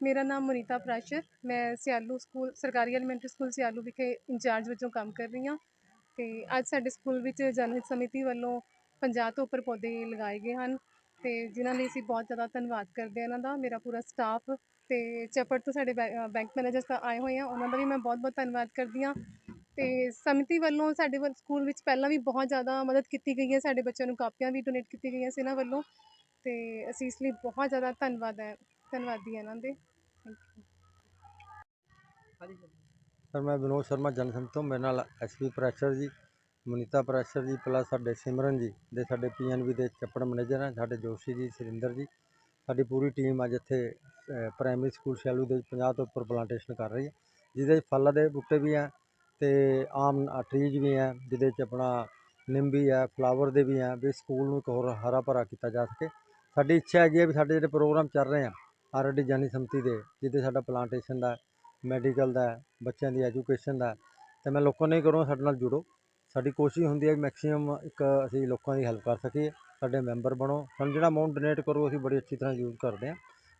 ਮੇਰਾ ਨਾਮ ਮੁਨੀਤਾ ਪ੍ਰਾਸ਼ਰ, ਮੈਂ ਸਿਆਲੂ ਸਕੂਲ, ਸਰਕਾਰੀ ਐਲੀਮੈਂਟਰੀ ਸਕੂਲ ਸਿਆਲੂ ਵਿਖੇ ਇੰਚਾਰਜ ਵਜੋਂ ਕੰਮ ਕਰ ਰਹੀ ਹਾਂ ਤੇ ਅੱਜ ਸਾਡੇ ਸਕੂਲ ਵਿੱਚ ਜਨਹਿਤ ਸਮਿਤੀ ਵੱਲੋਂ 50 ਤੋਂ ਉੱਪਰ ਪੌਦੇ ਲਗਾਏ ਗਏ ਹਨ ਤੇ ਜਿਨ੍ਹਾਂ ਲਈ ਅਸੀਂ ਬਹੁਤ ਜ਼ਿਆਦਾ ਧੰਨਵਾਦ ਕਰਦੇ ਹਾਂ ਇਹਨਾਂ ਦਾ, ਮੇਰਾ ਪੂਰਾ ਸਟਾਫ ਤੇ ਚਪੜ ਤੋਂ ਸਾਡੇ ਬੈਂਕ ਮੈਨੇਜਰ ਤਾਂ ਆਏ ਹੋਏ ਆ, ਉਹਨਾਂ ਦਾ ਵੀ ਮੈਂ ਬਹੁਤ ਬਹੁਤ ਧੰਨਵਾਦ ਕਰਦੀ ਹਾਂ ਤੇ ਸਮਿਤੀ ਵੱਲੋਂ ਸਾਡੇ ਵੱਲ ਸਕੂਲ ਵਿੱਚ ਪਹਿਲਾਂ ਵੀ ਬਹੁਤ ਜ਼ਿਆਦਾ ਮਦਦ ਕੀਤੀ ਗਈ ਹੈ, ਸਾਡੇ ਬੱਚਿਆਂ ਨੂੰ ਕਾਪੀਆਂ ਵੀ ਡੋਨੇਟ ਕੀਤੀ ਗਈਆਂ ਸੀ ਇਹਨਾਂ ਵੱਲੋਂ ਤੇ ਅਸੀਂ ਇਸ ਲਈ ਬਹੁਤ ਜ਼ਿਆਦਾ ਧੰਨਵਾਦ ਹੈ। ਧੰਨਵਾਦੀ ਹਾਂ ਇਹਨਾਂ ਦੇ। ਥੈਂਕ ਯੂ ਸਰ, ਮੈਂ ਵਿਨੋਦ ਸ਼ਰਮਾ ਜਨਸੰਘ ਤੋਂ। ਮੇਰੇ ਨਾਲ ਐਸਪੀ ਪ੍ਰੈਸ਼ਰ ਜੀ, ਮਨੀਤਾ ਪ੍ਰੈਸ਼ਰ ਜੀ ਪਲੱਸ ਸਾਡੇ ਸਿਮਰਨ ਜੀ ਦੇ ਸਾਡੇ ਪੀਐਨਬੀ ਦੇ ਚੱਪੜ ਮੈਨੇਜਰ ਹਨ ਸਾਡੇ ਜੋਸ਼ੀ ਜੀ, ਸੁਰਿੰਦਰ ਜੀ। ਸਾਡੀ ਪੂਰੀ ਟੀਮ ਅੱਜ ਇੱਥੇ ਪ੍ਰਾਇਮਰੀ ਸਕੂਲ ਸ਼ੈਲੂ ਦੇ ਵਿੱਚ 50 ਤੋਂ ਉੱਪਰ ਪਲਾਂਟੇਸ਼ਨ ਕਰ ਰਹੀ ਹੈ, ਜਿਹਦੇ ਵਿੱਚ ਫਲਾਂ ਦੇ ਬੂਟੇ ਵੀ ਹੈ ਤੇ ਆਮ ਟਰੀਜ਼ ਵੀ ਹੈ, ਜਿਹਦੇ 'ਚ ਆਪਣਾ ਨਿੰਮ ਵੀ ਹੈ ਫਲਾਵਰ ਦੇ ਵੀ ਹੈ, ਵੀ ਸਕੂਲ ਨੂੰ ਇੱਕ ਹੋਰ ਹਰਾ ਭਰਾ ਕੀਤਾ ਜਾ ਸਕੇ। ਸਾਡੀ ਇੱਛਾ ਹੈਗੀ ਹੈ ਵੀ ਸਾਡੇ ਜਿਹੜੇ ਪ੍ਰੋਗਰਾਮ ਚੱਲ ਰਹੇ ਆ ਆਰਡੀ ਜਾਨੀ ਸੰਮਤੀ ਦੇ ਜਿੱਦੇ ਸਾਡਾ ਪਲਾਂਟੇਸ਼ਨ ਦਾ ਮੈਡੀਕਲ ਦਾ, ਬੱਚਿਆਂ ਦੀ ਐਜੂਕੇਸ਼ਨ ਦਾ, ਤੇ ਮੈਂ ਲੋਕਾਂ ਨੇ ਕਰੋ ਸਾਡੇ ਨਾਲ ਜੁੜੋ। ਸਾਡੀ ਕੋਸ਼ਿਸ਼ ਹੁੰਦੀ ਹੈ ਕਿ ਮੈਕਸਿਮਮ ਇੱਕ ਅਸੀਂ ਲੋਕਾਂ ਦੀ ਹੈਲਪ ਕਰ ਸਕੀਏ, ਸਾਡੇ ਮੈਂਬਰ ਬਣੋ। ਸਾਨੂੰ ਜਿਹੜਾ ਅਮਾਉਂਟ ਡੋਨੇਟ ਕਰੋ, ਅਸੀਂ ਬੜੀ ਅੱਛੀ ਤਰ੍ਹਾਂ ਯੂਜ਼ ਕਰਦੇ ਹਾਂ।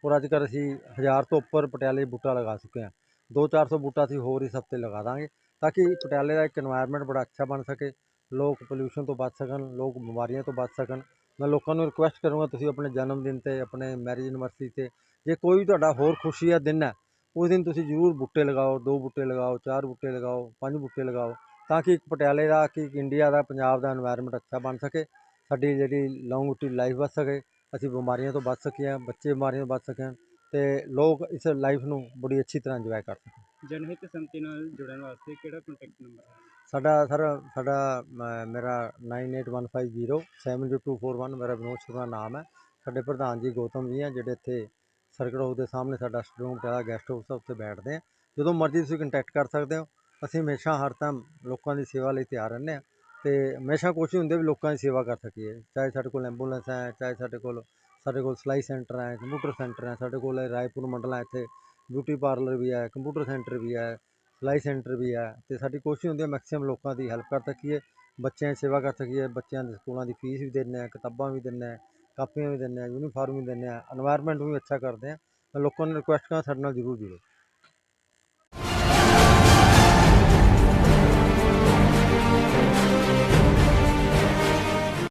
ਔਰ ਅੱਜ ਕੱਲ੍ਹ ਅਸੀਂ ਹਜ਼ਾਰ ਤੋਂ ਉੱਪਰ ਪਟਿਆਲੇ ਬੂਟਾ ਲਗਾ ਚੁੱਕੇ ਹਾਂ। 2-400 ਬੂਟਾ ਅਸੀਂ ਹੋਰ ਇਸ ਹਫ਼ਤੇ ਲਗਾ ਦਾਂਗੇ, ਤਾਂ ਕਿ ਪਟਿਆਲੇ ਦਾ ਇੱਕ এনवायरमेंट ਬੜਾ ਅੱਛਾ ਬਣ ਸਕੇ। ਲੋਕ ਪੋਲੂਸ਼ਨ ਤੋਂ ਬਚ ਸਕਣ, ਲੋਕ ਬਿਮਾਰੀਆਂ ਤੋਂ ਬਚ ਸਕਣ। ਮੈਂ ਲੋਕਾਂ ਨੂੰ ਰਿਕੁਐਸਟ ਕਰੂੰਗਾ, ਤੁਸੀਂ ਆਪਣੇ ਜਨਮ ਦਿਨ ਤੇ, ਆਪਣੇ ਮੈਰਿਜ ਐਨਵਰਸਰੀ ਤੇ ਜੇ ਕੋਈ ਵੀ ਤੁਹਾਡਾ ਹੋਰ ਖੁਸ਼ੀ ਦਾ ਦਿਨ ਹੈ ਉਸ ਦਿਨ ਤੁਸੀਂ ਜ਼ਰੂਰ ਬੂਟੇ ਲਗਾਓ ਦੋ ਬੂਟੇ ਲਗਾਓ ਚਾਰ ਬੂਟੇ ਲਗਾਓ ਪੰਜ ਬੂਟੇ ਲਗਾਓ ਤਾਂ ਕਿ ਇੱਕ ਪਟਿਆਲੇ ਦਾ ਕਿ ਇੰਡੀਆ ਦਾ ਪੰਜਾਬ ਦਾ ਇਨਵਾਇਰਮੈਂਟ ਅੱਛਾ ਬਣ ਸਕੇ ਸਾਡੀ ਜਿਹੜੀ ਲੌਂਗ ਲੌਂਗਟੀ ਲਾਈਫ ਵੱਧ ਸਕੇ ਅਸੀਂ ਬਿਮਾਰੀਆਂ ਤੋਂ ਬਚ ਸਕੀਏ ਬੱਚੇ ਬਿਮਾਰੀਆਂ ਤੋਂ ਬਚ ਸਕਣ ਅਤੇ ਲੋਕ ਇਸ ਲਾਈਫ ਨੂੰ ਬੜੀ ਅੱਛੀ ਤਰ੍ਹਾਂ ਇੰਜੋਏ ਕਰ ਸਕਣ। ਜਨਹਿਤ ਸੰਤੀ ਨਾਲ ਜੁੜਨ ਵਾਸਤੇ ਕਿਹੜਾ ਕੰਟੈਕਟ ਨੰਬਰ ਹੈ? ਸਾਡਾ ਸਰ ਸਾਡਾ ਮੇਰਾ 98150722441 ਮੇਰਾ ਵਿਨੋਦ ਦਾ ਨਾਮ ਹੈ। ਸਾਡੇ ਪ੍ਰਧਾਨ ਜੀ ਗੌਤਮ ਜੀ ਆ ਜਿਹੜੇ ਇੱਥੇ ਸਰਕਟ ਹਾਊਸ ਦੇ ਸਾਹਮਣੇ ਸਾਡਾ ਸਟਰੂਮ ਪਿਆ ਗੈਸਟ ਹਾਊਸ ਆ, ਉੱਥੇ ਬੈਠਦੇ ਆ। ਜਦੋਂ ਮਰਜ਼ੀ ਤੁਸੀਂ ਕੰਟੈਕਟ ਕਰ ਸਕਦੇ ਹੋ। ਅਸੀਂ ਹਮੇਸ਼ਾ ਹਰ ਟਾਈਮ ਲੋਕਾਂ ਦੀ ਸੇਵਾ ਲਈ ਤਿਆਰ ਰਹਿੰਦੇ ਹਾਂ ਤੇ ਹਮੇਸ਼ਾ ਕੋਸ਼ਿਸ਼ ਹੁੰਦੀ ਹੈ ਵੀ ਲੋਕਾਂ ਦੀ ਸੇਵਾ ਕਰ ਸਕੀਏ। ਚਾਹੇ ਸਾਡੇ ਕੋਲ ਐਂਬੂਲੈਂਸ ਹੈ, ਚਾਹੇ ਸਾਡੇ ਕੋਲ ਸਾਡੇ ਕੋਲ ਸਿਲਾਈ ਸੈਂਟਰ ਹੈ ਕੰਪਿਊਟਰ ਸੈਂਟਰ ਹੈ, ਸਾਡੇ ਕੋਲ ਰਾਏਪੁਰ ਮੰਡਲ ਹੈ, ਇੱਥੇ ਬਿਊਟੀ ਪਾਰਲਰ ਵੀ ਹੈ ਕੰਪਿਊਟਰ ਸੈਂਟਰ ਵੀ ਹੈ, ਸਿਲਾਈ ਸੈਂਟਰ ਵੀ ਹੈ ਤੇ ਸਾਡੀ ਕੋਸ਼ਿਸ਼ ਹੁੰਦੀ ਹੈ ਮੈਕਸਿਮਮ ਲੋਕਾਂ ਦੀ ਹੈਲਪ ਕਰ ਸਕੀਏ, ਬੱਚਿਆਂ ਦੀ ਸੇਵਾ ਕਰ ਸਕੀਏ, ਬੱਚਿਆਂ ਦੇ ਸਕੂਲਾਂ ਦੀ ਫੀਸ ਵੀ ਦਿੰਦੇ ਹਾਂ ਕਿਤਾਬਾਂ ਵੀ ਦਿੰਦੇ ਹਾਂ कापियाँ भी देने हैं यूनिफार्म भी देने हैं एनवायरमेंट भी अच्छा करते हैं मैं लोग को रिक्वेस्ट करूँगा साढ़े नाल जरूर जुड़ो